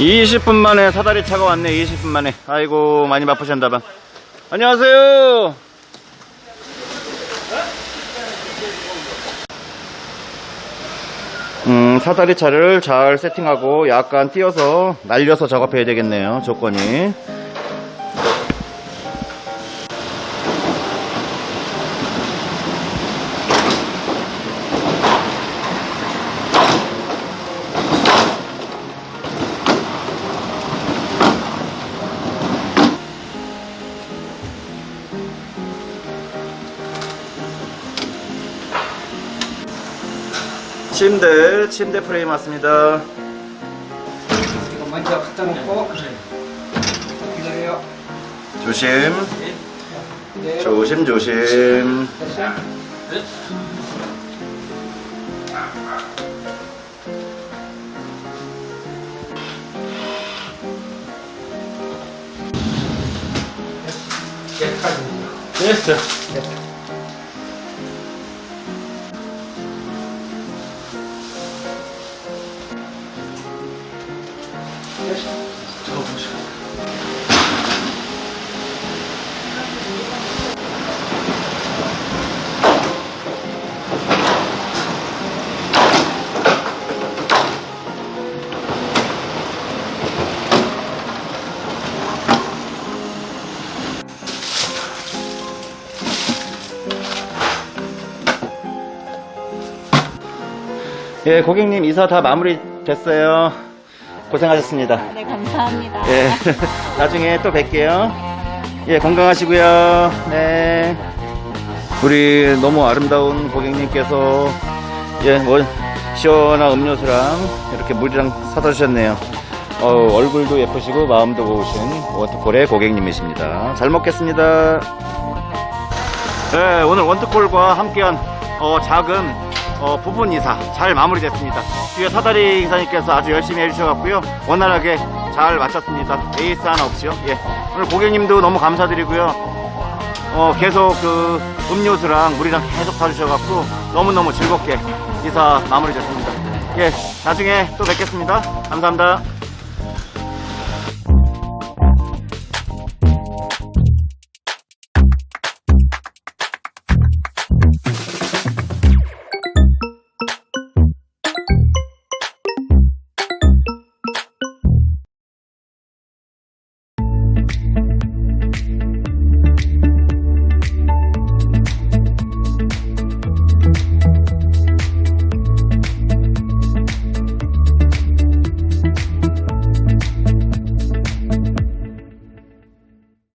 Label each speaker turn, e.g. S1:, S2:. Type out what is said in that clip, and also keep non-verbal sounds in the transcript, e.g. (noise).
S1: 20분 만에 사다리 차가 왔네 20분 만에. 아이고 많이 바쁘셨나 봐. 안녕하세요. 음 사다리 차를 잘 세팅하고 약간 띄어서 날려서 작업해야 되겠네요 조건이 침대 침대 프레임 왔습니다.
S2: 이거 먼저 갖다 놓고. 기다려요.
S1: 조심.
S2: 네.
S1: 조심 조심.
S2: 됐어요?
S1: 예 고객님 이사 다 마무리 됐어요 고생하셨습니다.
S3: 네, 감사합니다.
S1: 예. (laughs) 나중에 또 뵐게요. 예 건강하시고요. 네. 우리 너무 아름다운 고객님께서 예 뭐, 시원한 음료수랑 이렇게 물이랑 사다 주셨네요. 어, 얼굴도 예쁘시고 마음도 고우신 원투콜의 고객님이십니다. 잘 먹겠습니다. 네, 오늘 원투콜과 함께한 어, 작은 어, 부분 이사 잘 마무리됐습니다. 뒤에 사다리 기사님께서 아주 열심히 해주셔갖고요. 원활하게 잘 마쳤습니다. 에이스 하나 없이요. 예. 오늘 고객님도 너무 감사드리고요. 어, 계속 그 음료수랑 물이랑 계속 사주셔갖고 너무너무 즐겁게 이사 마무리 됐습니다. 예. 나중에 또 뵙겠습니다. 감사합니다.